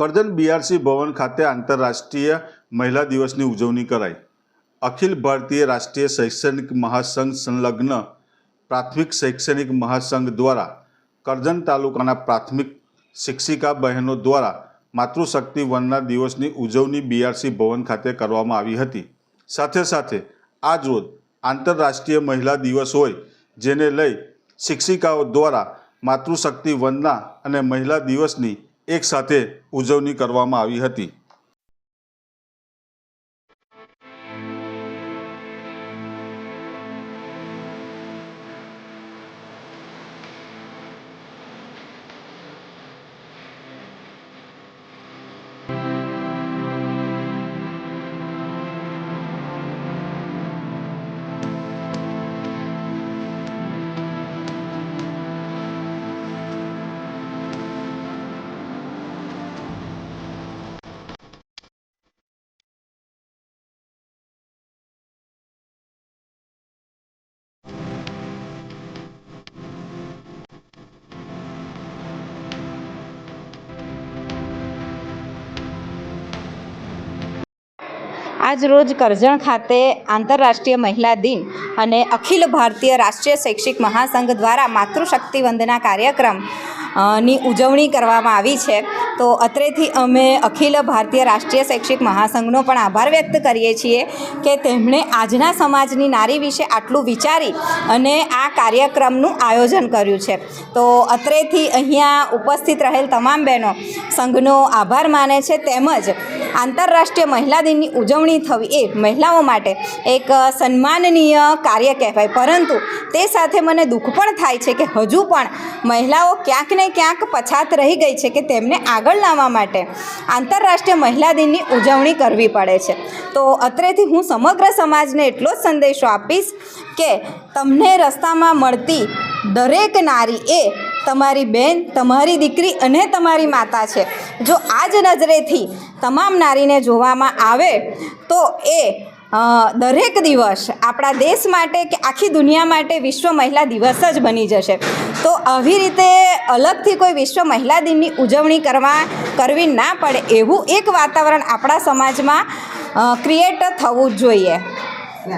Karjan BRC ભવન ખાતે આંતરરાષ્ટ્રીય મહિલા દિવસની ઉજવણી કરાઈ. અખિલ ભારતીય રાષ્ટ્રીય શૈક્ષણિક મહાસંઘ સંલગ્ન પ્રાથમિક શૈક્ષણિક મહાસંઘ દ્વારા કરજણ તાલુકાના પ્રાથમિક શિક્ષિકા બહેનો દ્વારા માતૃશક્તિ વનના દિવસની ઉજવણી બીઆરસી ભવન ખાતે કરવામાં આવી હતી. સાથે સાથે આજરોજ આંતરરાષ્ટ્રીય મહિલા દિવસ હોય જેને લઈ શિક્ષિકાઓ દ્વારા માતૃશક્તિ વંદના અને મહિલા દિવસની એક સાથે ઉજવણી કરવામાં આવી હતી. આજ રોજ કરજણ ખાતે આંતરરાષ્ટ્રીય મહિલા દિન અને અખિલ ભારતીય રાષ્ટ્રીય શૈક્ષિક મહાસંઘ દ્વારા માતૃશક્તિ વંદના કાર્યક્રમની ઉજવણી કરવામાં આવી છે. તો અત્રેથી અમે અખિલ ભારતીય રાષ્ટ્રીય શૈક્ષિક મહાસંઘનો પણ આભાર વ્યક્ત કરીએ છીએ કે તેમણે આજના સમાજની નારી વિશે આટલું વિચારી અને આ કાર્યક્રમનું આયોજન કર્યું છે. તો અત્રેથી અહીંયા ઉપસ્થિત રહેલ તમામ બહેનો સંઘનો આભાર માને છે તેમજ આંતરરાષ્ટ્રીય મહિલા દિનની ઉજવણી થવી એ મહિલાઓ માટે એક સન્માનનીય કાર્ય કહેવાય. પરંતુ તે સાથે મને દુઃખ પણ થાય છે કે હજુ પણ મહિલાઓ ક્યાંક ને ક્યાંક પછાત રહી ગઈ છે કે તેમને આગળ લાવવા માટે આંતરરાષ્ટ્રીય મહિલા દિનની ઉજવણી કરવી પડે છે. તો અત્રેથી હું સમગ્ર સમાજને એટલો જ સંદેશો આપીશ કે તમને રસ્તામાં મળતી દરેક નારી એ તમારી બેન, તમારી દીકરી અને તમારી માતા છે. જો આ જ નજરેથી તમામ નારીને જોવામાં આવે તો એ દરેક દિવસ આપણા દેશ માટે કે આખી દુનિયા માટે વિશ્વ મહિલા દિવસ જ બની જશે. તો આવી રીતે અલગથી કોઈ વિશ્વ મહિલા દિનની ઉજવણી કરવા, કરવી ના પડે એવું એક વાતાવરણ આપણા સમાજમાં ક્રિએટ થવું જોઈએ.